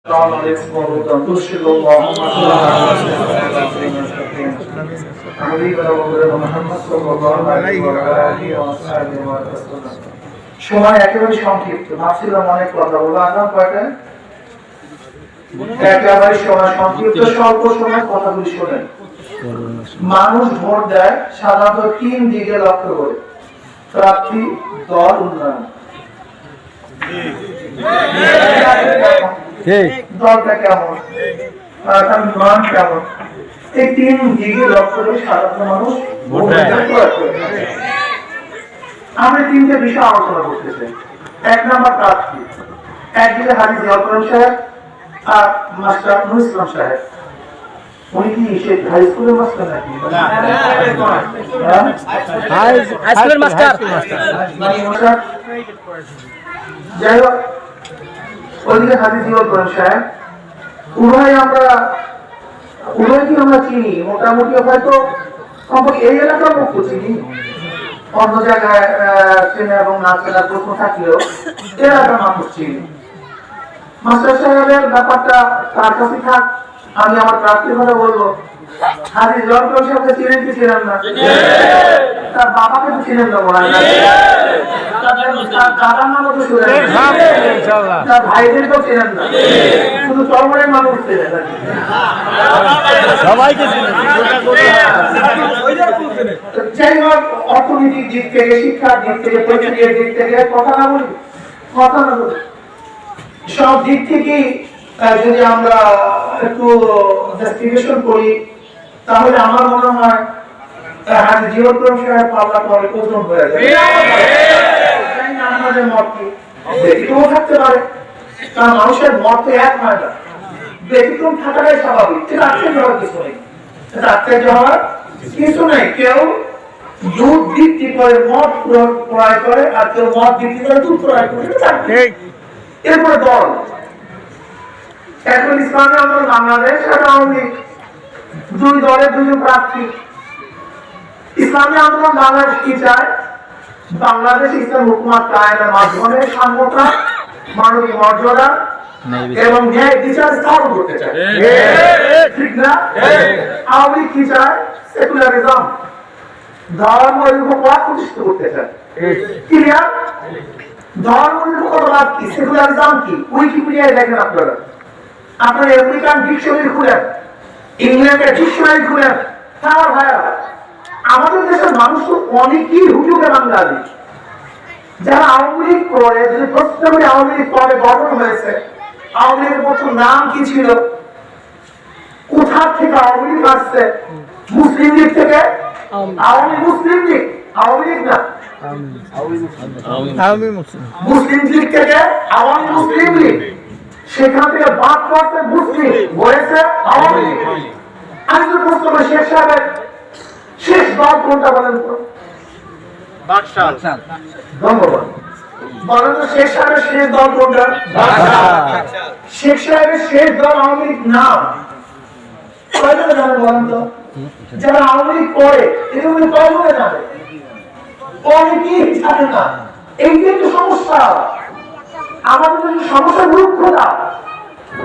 السلام عليكم ورحمة الله ترشد اللهم صل على سيدنا حبيبنا ومولانا محمد صلى الله عليه وعلى آله وأصحابه وسلم সময় একেবারে সংক্ষিপ্ত ভাবছিলাম অনেক কথা বলবো আগাম কয়টা একেবারে সময় সংক্ষিপ্ত স্বল্প সময় কথাগুলি শোনেন মানুষ ভোট দেয় সাধারণত তিন দিকে লক্ষ্য করে প্রাপ্তি দল উন্নয়ন দলটা কেমন তার মান কেমন এই তিন দিকে লক্ষ্য করে সাধারণ মানুষ ভোট দেয়, প্রয়োগ করে। আমরা তিনটে বিষয় আলোচনা করতেছি এক নাম্বার প্রার্থী একদিকে হাজি জিয়াউল সাহেব আর মাস্টার নুর ইসলাম সাহেব উনি কি সে হাই স্কুলের মাস্টার নাকি হ্যাঁ? মাস্টার? যাই হোক ওইদিকে জিয়াউল করিম সাহেব উভয় আমরা, উভয় কি আমরা চিনি? মোটামুটি হয়তো সম্পর্কে এই এলাকার মুখ চিনি। অন্য জায়গায় চেনা এবং না চেনার প্রশ্ন থাকলেও এলাকার মানুষ চিনি। মাস্টার সাহেবের ব্যাপারটা তার কাছে থাক। আমি আমার প্রার্থীর কথা বলব। সাহেবকে চিনেন কি চিনেন না? তার বাবাকে তো চিনেন না মনে হয় তার- তার দাদার নামও তো শুনেন না। তার ভাইদেরকেও চেনেন না। শুধু চরমনের মানুষ চেনেন সবাইকে যাই হোক অর্থনৈতিক দিক থেকে শিক্ষার দিক থেকে পরিচয়ের দিক থেকে কথা না বলি কথা না বলি। সব দিক থেকেই যদি আমরা একটু করি তাহলে আমার মনে হয় হাজি জীবন সাহেব পাল্লা পরে ওজন হয়ে যাবে। আপনাদের মত কি? ব্যতিক্রম থাকতে পারে। কারণ মানুষের মত তো এক হয় না। ব্যতিক্রম থাকাটাই স্বাভাবিক। এটা আশ্চর্য হওয়ার কিছু নেই। এটা আশ্চর্য হওয়ার কিছু নেই। কেউ দুধ বিক্রি করে মদ ক্রয়- ক্রয় করে আর কেউ মদ বিক্রি করে দুধ ক্রয় করে। এরপরে দল। এখন ইসলামী আন্দোলন বাংলাদেশ আর আওয়ামী লীগ। দুই দলের দুজন প্রার্থী। ইসলামী আন্দোলন বাংলাদেশ কি চায়? বাংলাদেশ ইসলাম হুকুমত কায়েমের মাধ্যমে সাম্যতা মানবিক মর্যাদা এবং ন্যায় বিচার স্থাপন করতে চায়। ঠিক না? আওয়ামী কি চায়? সেকুলারিজম। ধর্ম নিরপেক্ষ প্রতিষ্ঠিত করতে চায়। ক্লিয়ার? ধর্ম নিরপেক্ষতাবাদ কি? সেকুলারিজম কি? উইকিপিডিয়ায় দেখেন আপনারা। আপনারা আমেরিকান ডিকশনারি খুলেন। ইংল্যান্ডের ডিকশনারি খুলেন তার ভাইয়া আমাদের দেশের মানুষ তো অনেকেই হুজুগে বাঙালি। যারা আওয়ামী লীগ করে যদি প্রশ্ন করি আওয়ামী লীগ কবে গঠন হয়েছে আওয়ামী লীগের প্রথম নাম কি ছিল? কোথা থেকে আওয়ামী লীগ আসছে? মুসলিম লীগ থেকে? আওয়ামী মুসলিম লীগ? আওয়ামী লীগ না? মুসলিম। মুসলিম লীগ থেকে আওয়ামী মুসলিম লীগ। সেখান থেকে বাদ করতে মুসলিম হয়েছে আওয়ামী লীগ। আমি তো প্রশ্ন করি শেষ সাহেবের শেষ দল কোনটা বলেন তো? ধন্যবাদ। বলেন তো শেষ সাহেবের শেষ দল কোনটা? শেখ সাহেবের শেষ দল আওয়ামী লীগ না। কয়জনে জানে বলেন তো? যারা আওয়ামী লীগ করে কয়জনে জানে? অনেকেই জানে না। তো সমস্যা। আমাদের যদি সমস্যা মূর্খতা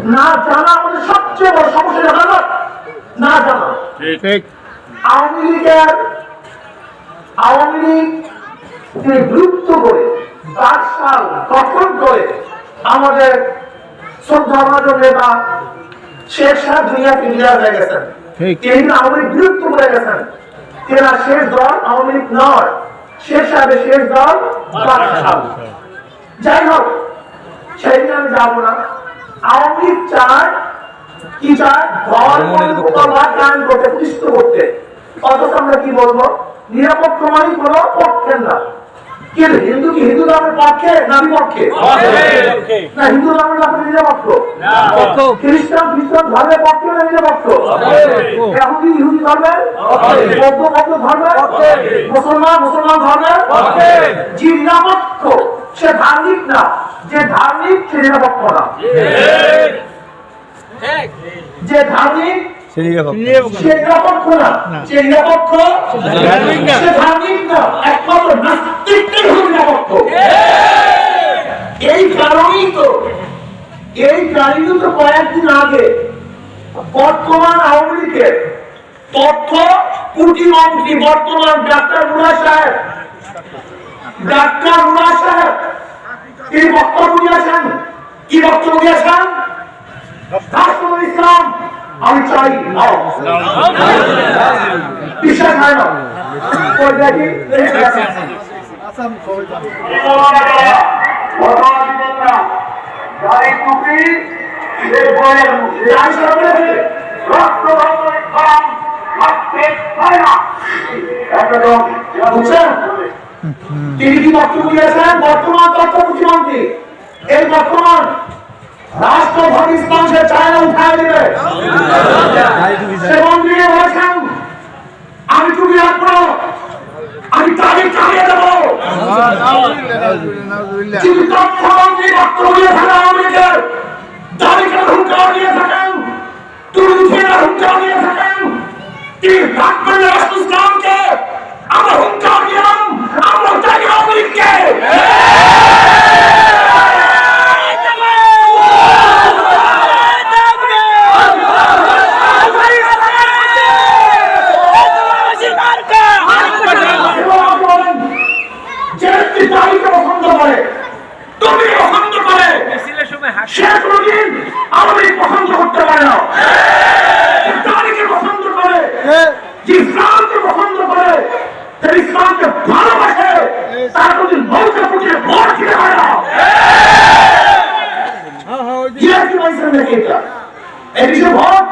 না। জানা আমাদের সবচেয়ে বড় সমস্যা জানা না জানা। আওয়ামী লীগের আওয়ামী লীগ বিলুপ্ত করে বাকশাল গঠন করে আমাদের শ্রদ্ধাভাজন নেতা শেখ সাহেব দুনিয়াকে বিদায় হয়ে গেছেন। ঠিক। তিনি আওয়ামী লীগ বিলুপ্ত করে গেছেন। তেনা শেষ দল আওয়ামী লীগ নয়। সাহেবের শেষ দল বাকশাল। যাই হোক সেদিন আমি যাব না। আওয়ামী লীগ চায় কি চায় ধর্ম নিরপেক্ষতাবাদ কায়েম করতে প্রতিষ্ঠিত করতে অথচ আমরা কি বলব? নিরপেক্ষ মানে কোনো পক্ষের না। কিন্তু হিন্দু কি হিন্দু ধর্মের পক্ষে না বিপক্ষে? না হিন্দু ধর্মের পক্ষে নিরপেক্ষ। খ্রিস্টান খ্রিস্টান ধর্মের পক্ষে না নিরপেক্ষ? ইহুদি ইহুদি ধর্মের? বৌদ্ধ বৌদ্ধ ধর্মের? মুসলমান মুসলমান ধর্মের? যে নিরপেক্ষ। সে ধার্মিক না যে ধার্মিক সে নিরপেক্ষ না। যে ধার্মিক সে নিরপেক্ষ। না সে নিরপেক্ষ সে ধার্মিক না একমাত্র নাস্তিকটাই হল নিরপেক্ষ। এই কারণেই তো এই কারণেই তো কয়েক আগে বর্তমান আওয়ামী লীগের তথ্য প্রতিমন্ত্রী বর্তমান ডাক্তার মুরা সাহেব ডাক্তার মুরা সাহেব তিনি বক্তব্য দিয়েছেন? কি বক্তব্য দিয়েছেন? রাষ্ট্রপতি ইসলাম আমি চাই বিশ্বাস হয় না? দেখি? বুঝছেন? তিনি কি বক্তব্য দিয়েছেন বর্তমান তথ্য মুখ্যমন্ত্রী এই বর্তমান রাষ্ট্রভাগ ইসলাম সে চায় উঠায় দিবে। সে মন্ত্রী বলেছেন আমি তুমি রাখব আমি তারিখ চালিয়ে দেবো। কিন্তু তথ্যমন্ত্রী বক্তব্য দিয়ে আওয়ামী লীগের তারিখের হুঙ্কার দিয়ে থাকেন তুলুথের হুঙ্কার দিয়ে থাকেন তিনি রাখবেন রাষ্ট্র ইসলামকে আমরা হুঙ্কার দিলাম আমরা চাই আওয়ামী লীগকে এবং বলেন, যে ব্যক্তি তারিখে পছন্দ করে তুমি পছন্দ করে সে কোনদিন আওয়ামী লীগ পছন্দ করতে পারে না তারিখে পছন্দ করে যে ইসলামকে পছন্দ করে যে ইসলামকে ভালোবাসে, তার প্রতি নৌকা ফুটিয়ে ভোট দিতে পারে না। জিয়াকি মাইসের নাকি এটা এই বিষয়ে ভোট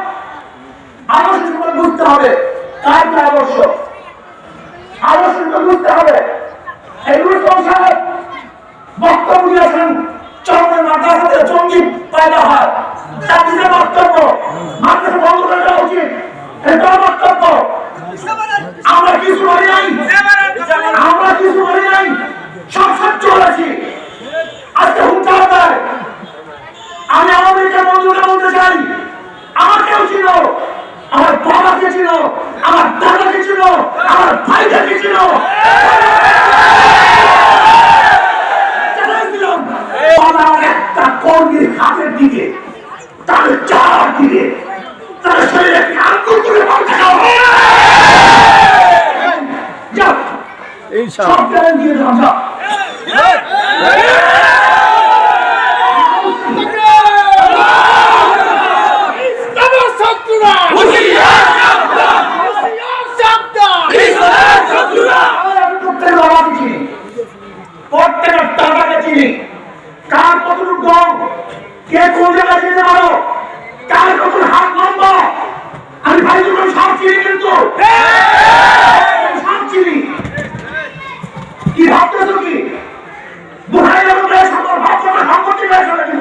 হয়। আমরা কিছু নাই আমরা কিছু বলি নাই সব সহ্য করেছি আজকে হুঙ্কার দেয় আমি আওয়ামী লীগের বন্ধুকে বলতে চাই আমাকেও ছিল আমার বাবাকে ছিল আমার দাদাকে ছিল আমার ভাইকে ছিল জানাইছিলাম, বাবা আমার একটা কর্মীর হাতের দিকে তার চার দিকে তার শরীরে একটি আঙ্গুল তুলে বলতে যাও যাও সব জায়গায় দিয়ে যাও যাও আমি প্রত্যেক বাবাকে চিনি প্রত্যেকের টাকাকে চিনি কার কতটুকু দম কে কোন জায়গায় যেতে পারো কার কত হাত লম্বা আমি ভাই যখন সব চিনি কিন্তু সব চিনি কি ভাবতেছো কি বুহাই যাব বেশ আমার ভাবছ না সম্পত্তি বেশ হলে কিন্তু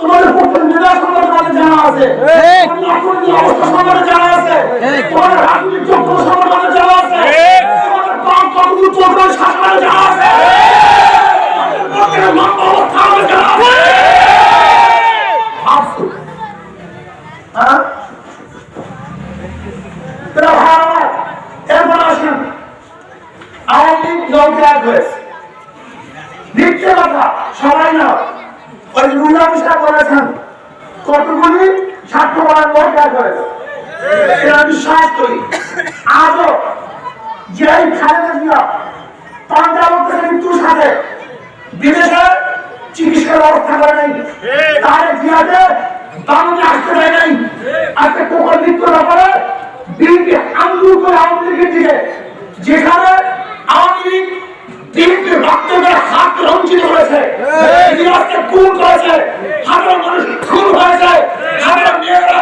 তোমাদের প্রত্যেক নির্বাচন সম্পর্কে আমাদের জানা আছে তোমাদের অর্থনৈতিক অবস্থা সম্পর্কে জানা আছে তোমাদের যোগ্যতা সম্পর্কে আমাদের জানা আছে তোমাদের কম কতগুলো চোখের শাসনের জানা আছে তোমাদের। আওয়ামী লীগ নৌকা হয়েছে। মিথ্যে কথা সবাই না। ওই রুলা করেছেন। কতগুলি স্বার্থপরায়ণ লোক এক হয়েছে এটা বিশ্বাস করি। আজও যে এই খালেদা জিয়া পাঞ্জাব থেকে মৃত্যুর সাথে বিদেশে চিকিৎসার ব্যবস্থা করে নাই, তার জিয়াতে বাংলাদেশে আসতে দেয় নাই, আজকে কোকর মৃত্যুর ব্যাপারে বিএনপি আন্দোলন করে আওয়ামী লীগের দিকে যেখানে আওয়ামী লীগ বিএনপির ভক্তদের হাত রঞ্জিত করেছে ইতিহাসকে হ্যাঁ। খুন করেছে। হাজার মানুষ খুন হয়েছে। হাজার মেয়েরা